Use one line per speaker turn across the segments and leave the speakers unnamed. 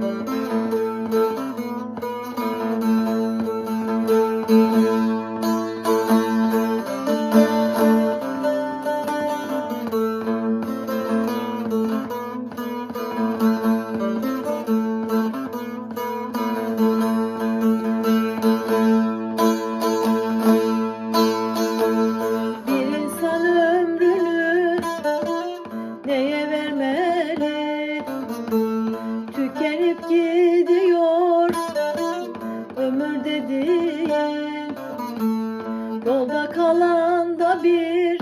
Bir gidiyor ömür dediğin. Yolda kalan da bir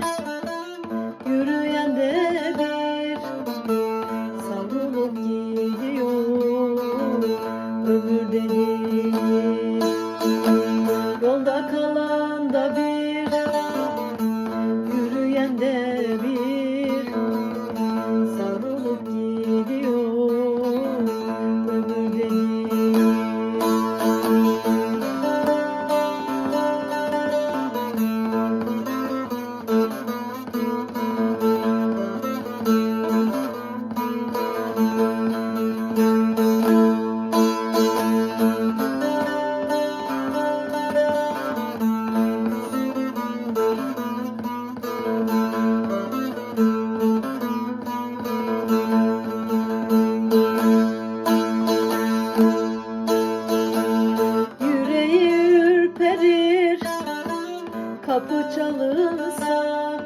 kapı çalınsa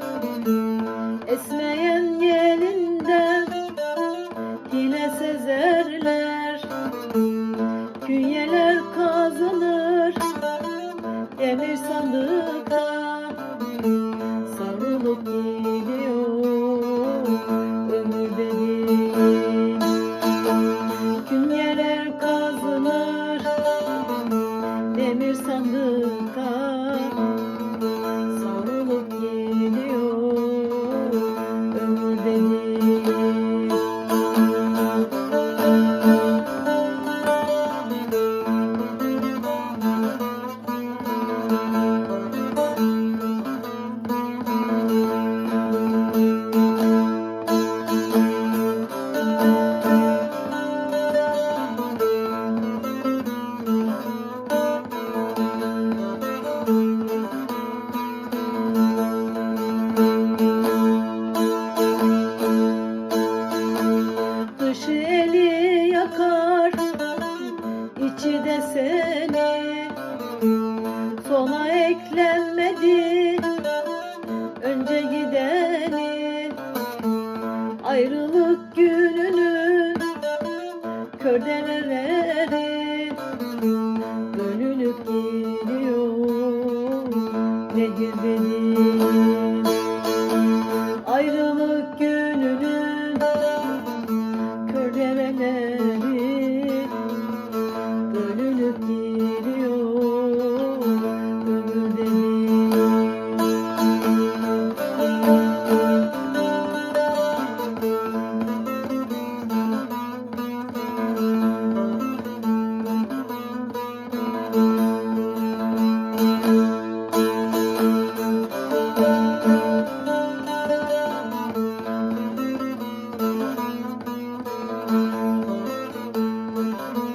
Esmeyen yelinden hile sezerler. Künyeler kazanır demir sandıkta Savrulup gidiyor ömür dediğin Künyeler kazanır demir sandıkta gününün kördeneleri